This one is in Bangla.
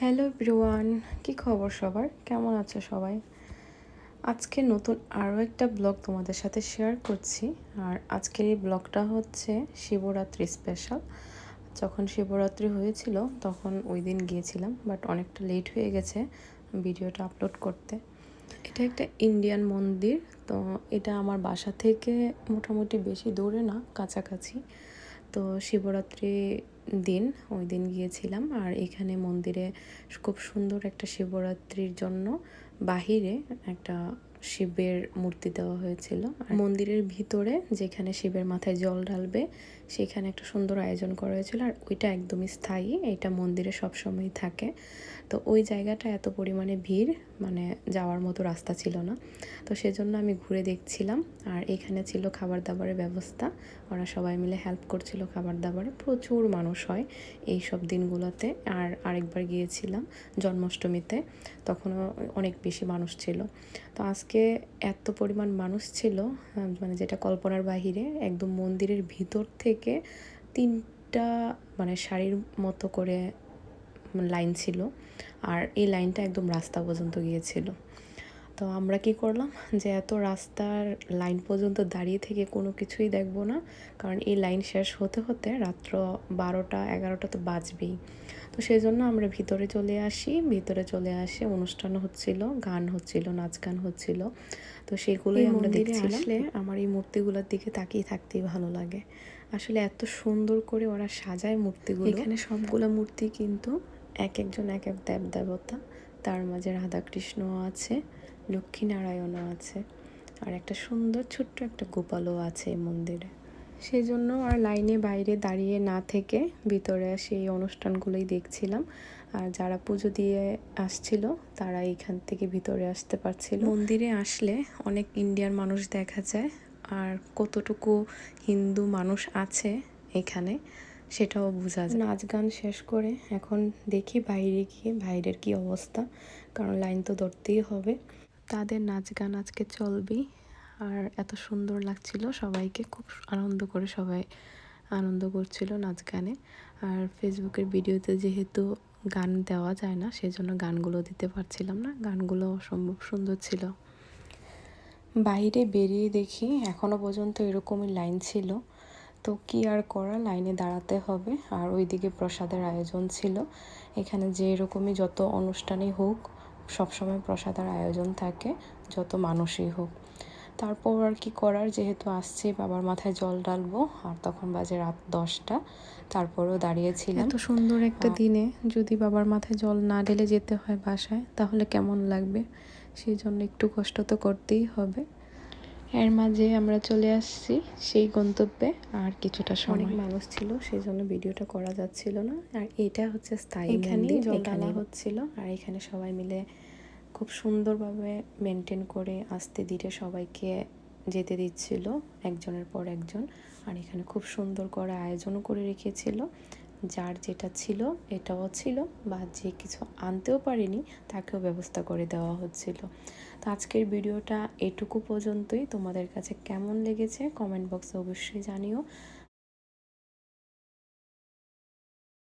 হ্যালো ব্রুয়ান কি খবর সবার? কেমন আছে সবাই? আজকে নতুন আরও একটা ব্লগ তোমাদের সাথে শেয়ার করছি। আর আজকের এই ব্লগটা হচ্ছে শিবরাত্রি স্পেশাল যখন শিবরাত্রি হয়েছিল, তখন ওই দিন গিয়েছিলাম বাট অনেকটা লেট হয়ে গেছে ভিডিওটা আপলোড করতে। এটা একটা ইন্ডিয়ান মন্দির, তো এটা আমার বাসা থেকে মোটামুটি বেশি দূরে না, কাছাকাছি। তো শিবরাত্রি দিন, ওই দিন গিয়েছিলাম। আর এখানে মন্দিরে খুব সুন্দর একটা শিবরাত্রির জন্য বাহিরে একটা শিবের মূর্তি দেওয়া হয়েছিল। আর মন্দিরের ভিতরে যেখানে শিবের মাথায় জল ঢালবে, সেখানে একটা সুন্দর আয়োজন করা হয়েছিল। আর ওইটা একদমই স্থায়ী, এটা মন্দিরে সবসময়ই থাকে। তো ওই জায়গাটা এত পরিমাণে ভিড় মানে যাওয়ার মতো রাস্তা ছিল না। তো সেজন্য আমি ঘুরে দেখছিলাম আর এখানে ছিল খাবার দাবারের ব্যবস্থা। ওরা সবাই মিলে হেল্প করছিল খাবার দাবারে প্রচুর মানুষ হয় এই সব দিনগুলোতে। আর আরেকবার গিয়েছিলাম জন্মাষ্টমীতে, তখনও অনেক বেশি মানুষ ছিল। তো আজকে এত পরিমাণ মানুষ ছিল মানে যেটা কল্পনার বাহিরে, একদম মন্দিরের ভিতর থেকে তিনটা মানে শাড়ির মতো করে লাইন ছিল আর এই লাইনটা একদম রাস্তা পর্যন্ত গিয়েছিল। তো আমরা কি করলাম যে এত রাস্তার লাইন পর্যন্ত দাঁড়িয়ে থেকে কোনো কিছুই দেখব না কারণ এই লাইন শেষ হতে হতে রাত্র বারোটা এগারোটা তো বাজবেই। তো সেই জন্য আমরা ভিতরে চলে আসি ভিতরে চলে আসে অনুষ্ঠান হচ্ছিল গান হচ্ছিল নাচ গান হচ্ছিল। তো সেগুলোই আমরা দেখছিলাম। আসলে আমার এই মূর্তিগুলোর দিকে তাকিয়ে থাকতেই ভালো লাগে। আসলে এত সুন্দর করে ওরা সাজায় মূর্তিগুলো। এখানে সবগুলো মূর্তি কিন্তু এক একজন, এক এক দেব, দেবতা। তার মাঝে রাধাকৃষ্ণ আছে, লক্ষ্মীনারায়ণও আছে। আর একটা সুন্দর ছোট্ট একটা গোপালও আছে এই মন্দিরে। সেই জন্য আর লাইনে বাইরে দাঁড়িয়ে না থেকে ভিতরে সেই অনুষ্ঠানগুলোই দেখছিলাম। আর যারা পুজো দিয়ে আসছিল, তারা এখান থেকে ভিতরে আসতে পারছিল। মন্দিরে আসলে অনেক ইন্ডিয়ার মানুষ দেখা যায়। আর কতটুকু হিন্দু মানুষ আছে এখানে সেটাও বোঝা যায়। নাচ গান শেষ করে এখন দেখি বাইরে গিয়ে বাইরের কি অবস্থা কারণ লাইন তো ধরতেই হবে। তাদের নাচ গান আজকে চলবেই আর এত সুন্দর লাগছিল সবাইকে খুব আনন্দ করে সবাই আনন্দ করছিল নাচ গানে। আর ফেসবুকের ভিডিওতে যেহেতু গান দেওয়া যায় না সেজন্য গানগুলো দিতে পারছিলাম না গানগুলো অসম্ভব সুন্দর ছিল। বাইরে বেরিয়ে দেখি এখনও পর্যন্ত এরকমই লাইন ছিল। তো কি আর করা লাইনে দাঁড়াতে হবে। আর ওইদিকে প্রসাদের আয়োজন ছিল। এখানে যে এরকমই যত অনুষ্ঠানই হোক সবসময় প্রসাদের আয়োজন থাকে যত মানুষই হোক। তারপর আর কি করার? যেহেতু আসছি বাবার মাথায় জল ডালবো আর তখন বাজে রাত দশটা। তারপরেও দাঁড়িয়েছিলাম। এত সুন্দর একটা দিনে যদি বাবার মাথায় জল না ঢেলে যেতে হয় বাসায় তাহলে কেমন লাগবে? সেই জন্য একটু কষ্ট তো করতেই হবে। এর মাঝে আমরা চলে আসছি সেই গন্তব্যে আর কিছুটা অনেক মানুষ ছিল সেই জন্য ভিডিওটা করা যাচ্ছিল না। আর এটা হচ্ছে স্থায়ী জল ঢালা হচ্ছিল। আর এখানে সবাই মিলে খুব সুন্দরভাবে মেনটেন করে আস্তে ধীরে সবাইকে যেতে দিচ্ছিল একজনের পর একজন। আর এখানে খুব সুন্দর করে আয়োজনও করে রেখেছিল। যার যেটা ছিল, এটাও ছিল বা যে কিছু আনতেও পারিনি, তাকেও ব্যবস্থা করে দেওয়া হচ্ছিল। তো আজকের ভিডিওটা এটুকু পর্যন্তই। তোমাদের কাছে কেমন লেগেছে কমেন্ট বক্সে অবশ্যই জানিও।